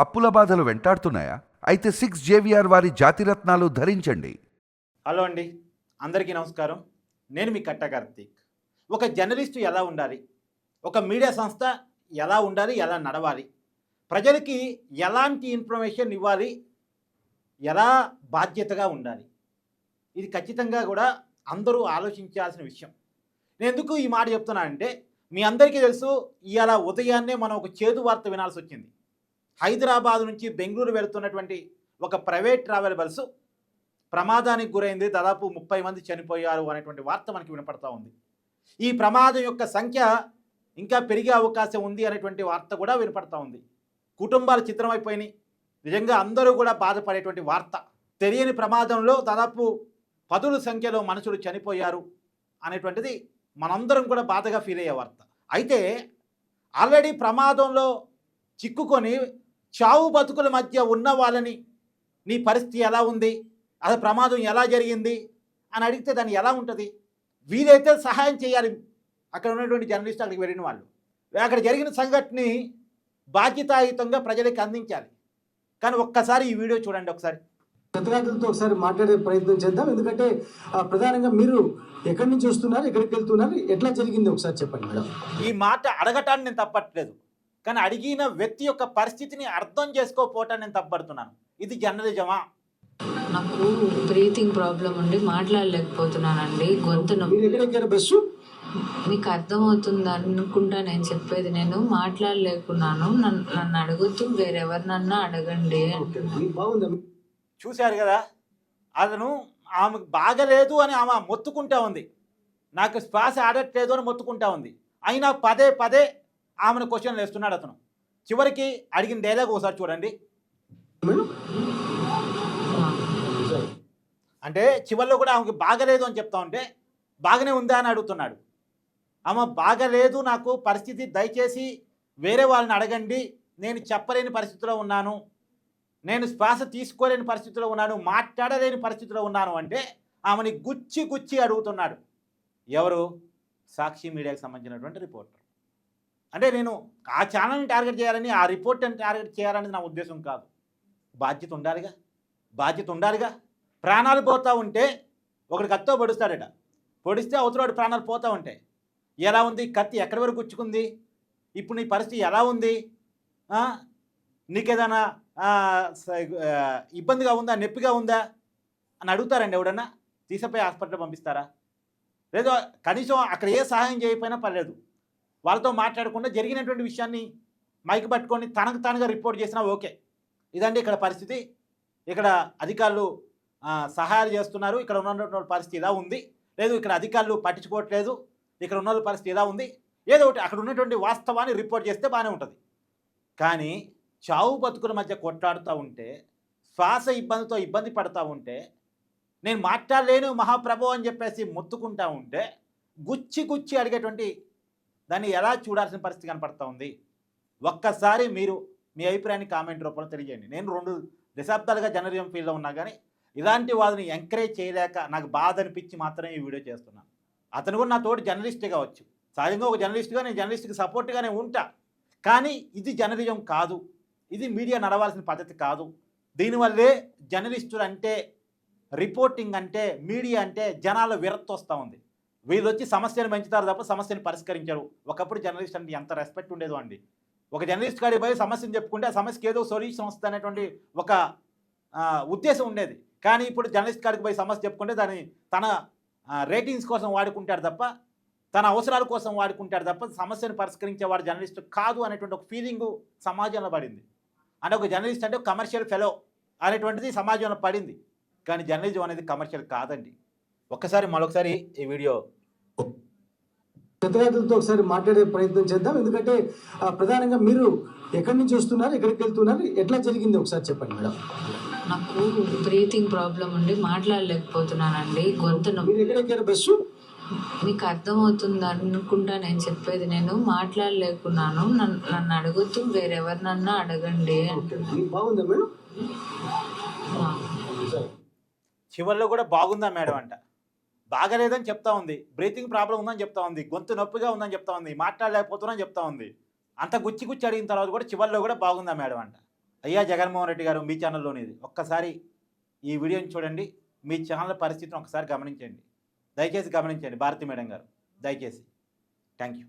అప్పుల బాధలు వెంటాడుతున్నాయా? అయితే సిక్స్ జేవిఆర్ వారి జాతిరత్నాలు ధరించండి. హలో అండి. అందరికీ నమస్కారం. నేను మీ కట్ట కార్తీక్. ఒక జర్నలిస్టు ఎలా ఉండాలి? ఒక మీడియా సంస్థ ఎలా ఉండాలి? ఎలా నడవాలి? ప్రజలకి ఎలాంటి ఇన్ఫర్మేషన్ ఇవ్వాలి? ఎలా బాధ్యతగా ఉండాలి? ఇది ఖచ్చితంగా కూడా అందరూ ఆలోచించాల్సిన విషయం. నేను ఎందుకు ఈ మాట చెప్తున్నానంటే మీ అందరికీ తెలుసు ఇవాళ ఉదయాన్నే మనం ఒక చేదు వార్త వినాల్సి వచ్చింది. హైదరాబాద్ నుంచి బెంగళూరు వెళుతున్నటువంటి ఒక ప్రైవేట్ ట్రావెల్ బస్సు ప్రమాదానికి గురైంది. దాదాపు ముప్పై మంది చనిపోయారు అనేటువంటి వార్త మనకి వినపడతా ఉంది. ఈ ప్రమాదం యొక్క సంఖ్య ఇంకా పెరిగే అవకాశం ఉంది అనేటువంటి వార్త కూడా వినపడతా ఉంది. కుటుంబాలు చిత్రమైపోయినాయి నిజంగా అందరూ కూడా బాధపడేటువంటి వార్త. తెలియని ప్రమాదంలో దాదాపు పదుల సంఖ్యలో మనుషులు చనిపోయారు అనేటువంటిది మనందరం కూడా బాధగా ఫీల్ అయ్యే వార్త. అయితే ఆల్రెడీ ప్రమాదంలో చిక్కుకొని చావు బతుకుల మధ్య ఉన్న వాళ్ళని నీ పరిస్థితి ఎలా ఉంది? అది ప్రమాదం ఎలా జరిగింది? అని అడిగితే దాన్ని ఎలా ఉంటుంది? వీలైతే సహాయం చేయాలి. అక్కడ ఉన్నటువంటి జర్నలిస్టు అక్కడికి వెళ్ళిన వాళ్ళు. అక్కడ జరిగిన సంఘటనని బాధ్యతాయుతంగా ప్రజలకు అందించాలి. కానీ ఒక్కసారి ఈ వీడియో చూడండి ఒకసారి. క్షతగాతులతో ఒకసారి మాట్లాడే ప్రయత్నం చేద్దాం. ఎందుకంటే ప్రధానంగా మీరు ఎక్కడి నుంచి వస్తున్నారు ఎక్కడికి వెళ్తున్నారు? ఎట్లా జరిగింది? ఒకసారి చెప్పండి మేడం. ఈ మాట అడగటాన్ని నేను తప్పట్లేదు. కానీ అడిగిన వ్యక్తి యొక్క పరిస్థితిని అర్థం చేసుకోకపోవటాన్ని నేను తప్పడుతున్నాను ఇది జర్నలిజమా? నాకు బ్రీతింగ్ ప్రాబ్లం ఉండి మాట్లాడలేకపోతున్నానండి. గొంతు నొప్పి. మీకు అర్థమవుతుంది అనుకుంటా నేను చెప్పేది నేను. మాట్లాడలేకున్నాను. నన్ను నన్ను అడుగుతూ వేరెవరినన్నా అడగండి. చూశారు కదా? అతను ఆమెకు బాగలేదు అని ఆమె మొత్తుకుంటా ఉంది. నాకు శ్వాస ఆడట్లేదు అని మొత్తుకుంటా ఉంది. అయినా పదే పదే ఆమెను క్వశ్చన్లు వేస్తున్నాడు అతను. చివరికి అడిగిన డైలాగ్ ఒకసారి చూడండి. అంటే చివరిలో కూడా ఆమెకి బాగలేదు అని చెప్తా ఉంటే బాగానే ఉందా అని అడుగుతున్నాడు. ఆమె బాగలేదు నాకు పరిస్థితి దయచేసి వేరే వాళ్ళని అడగండి. నేను చెప్పలేని పరిస్థితిలో ఉన్నాను. నేను శ్వాస తీసుకోలేని పరిస్థితిలో ఉన్నాను మాట్లాడలేని పరిస్థితిలో ఉన్నాను అంటే ఆమెని గుచ్చి గుచ్చి అడుగుతున్నాడు. ఎవరు? సాక్షి మీడియాకి సంబంధించినటువంటి రిపోర్టర్ అంటే నేను ఆ ఛానల్ని టార్గెట్ చేయాలని ఆ రిపోర్ట్ని టార్గెట్ చేయాలనేది నా ఉద్దేశం కాదు. బాధ్యత ఉండాలిగా బాధ్యత ఉండాలిగా. ప్రాణాలు పోతూ ఉంటే ఒకటి కత్తో పొడుస్తాడట. పొడిస్తే అవతలవాడు ప్రాణాలు పోతూ ఉంటాయి. ఎలా ఉంది? కత్తి ఎక్కడి వరకు గుచ్చుకుంది? ఇప్పుడు నీ పరిస్థితి ఎలా ఉంది? ఆ? నీకేదైనా స- ఇబ్బందిగా ఉందా? నొప్పిగా ఉందా? అని అడుగుతారండి ఎవడన్నా? తీసపోయి హాస్పిటల్ పంపిస్తారా? లేదో కనీసం అక్కడ ఏ సహాయం చేయకపోయినా పర్లేదు. వాళ్ళతో మాట్లాడకుండా జరిగినటువంటి విషయాన్ని మైక్ పట్టుకొని తనకు తానుగా రిపోర్ట్ చేసినా ఓకే. ఇదండి ఇక్కడ పరిస్థితి. ఇక్కడ అధికారులు సహాయాలు చేస్తున్నారు. ఇక్కడ ఉన్నటువంటి పరిస్థితి ఇలా ఉంది. లేదు ఇక్కడ అధికారులు పట్టించుకోవట్లేదు. ఇక్కడ ఉన్న వాళ్ళ పరిస్థితి ఇలా ఉంది. ఏదో ఒకటి అక్కడ ఉన్నటువంటి వాస్తవాన్ని రిపోర్ట్ చేస్తే బాగానే ఉంటుంది. కానీ చావు బతుకుల మధ్య కొట్లాడుతూ ఉంటే శ్వాస ఇబ్బందితో ఇబ్బంది పడుతూ ఉంటే నేను మాట్లాడలేను మహాప్రభు అని చెప్పేసి మొత్తుకుంటా ఉంటే గుచ్చి గుచ్చి అడిగేటువంటి దాన్ని ఎలా చూడాల్సిన పరిస్థితి కనపడతా ఉంది? ఒక్కసారి మీరు మీ అభిప్రాయాన్ని కామెంట్ రూపంలో తెలియజేయండి. నేను రెండు దశాబ్దాలుగా జర్నలిజం ఫీల్డ్లో ఉన్నా కానీ ఇలాంటి వాళ్ళని ఎంకరేజ్ చేయలేక నాకు బాధ అనిపించి మాత్రమే ఈ వీడియో చేస్తున్నాను అతను కూడా నా తోటి జర్నలిస్ట్ కావచ్చు. సహజంగా ఒక జర్నలిస్ట్గా నేను జర్నలిస్ట్కి సపోర్ట్గానే ఉంటా. కానీ ఇది జర్నలిజం కాదు. ఇది మీడియా నడవాల్సిన పద్ధతి కాదు. దీనివల్లే జర్నలిస్టులు అంటే రిపోర్టింగ్ అంటే మీడియా అంటే జనాల విరత్తు వస్తూ ఉంది. వీళ్ళు వచ్చి సమస్యను పెంచుతారు తప్ప సమస్యను పరిష్కరించరు. ఒకప్పుడు జర్నలిస్ట్ అంటే ఎంత రెస్పెక్ట్ ఉండేదో అండి. ఒక జర్నలిస్ట్ కాడికి పోయి సమస్యను చెప్పుకుంటే ఆ సమస్యకి ఏదో సొల్యూషన్ వస్తుంది అనేటువంటి ఒక ఉద్దేశం ఉండేది. కానీ ఇప్పుడు జర్నలిస్ట్ కాడికి పోయి సమస్య చెప్పుకుంటే దాన్ని తన రేటింగ్స్ కోసం వాడుకుంటాడు తప్ప తన అవసరాల కోసం వాడుకుంటాడు తప్ప సమస్యను పరిష్కరించేవాడు జర్నలిస్ట్ కాదు అనేటువంటి ఒక ఫీలింగు సమాజంలో పడింది. అంటే ఒక జర్నలిస్ట్ అంటే కమర్షియల్ ఫెలో అనేటువంటిది సమాజంలో పడింది. కానీ జర్నలిజం అనేది కమర్షియల్ కాదండి. ఒక్కసారి మరొకసారి ఈ వీడియో. క్షతగాతులతో ఒకసారి మాట్లాడే ప్రయత్నం చేద్దాం. ఎందుకంటే ప్రధానంగా మీరు ఎక్కడి నుంచి వస్తున్నారు ఎక్కడికి వెళ్తున్నారు ఎట్లా జరిగింది ఒకసారి చెప్పండి మేడం. నాకు బ్రీతింగ్ ప్రాబ్లం ఉండి మాట్లాడలేకపోతున్నానండి. గొంతు నొప్పి. మీరు ఎక్కడ ఎక్కారు బస్సు? మీకు అర్థమవుతుంది అనుకుంటా నేను చెప్పేది నేను. మాట్లాడలేకున్నాను. నన్ను నన్ను అడుగుతూ వేరెవరినన్నా అడగండి బాగుందా మేడం? చివరిలో కూడా బాగుందా మేడం అంట. బాగలేదని చెప్తా ఉంది. బ్రీతింగ్ ప్రాబ్లం ఉందని చెప్తా ఉంది. గొంతు నొప్పిగా ఉందని చెప్తా ఉంది. మాట్లాడలేకపోతున్నాని చెప్తా ఉంది. అంత గుచ్చి గుచ్చి అడిగిన తర్వాత కూడా చివరిలో కూడా బాగుందా మేడం అంట. అయ్యా జగన్మోహన్ రెడ్డి గారు మీ ఛానల్లోనేది. ఒక్కసారి ఈ వీడియోని చూడండి. మీ ఛానల్ పరిస్థితిని ఒకసారి గమనించండి. దయచేసి గమనించండి. భారతి మేడం గారు. దయచేసి. Thank you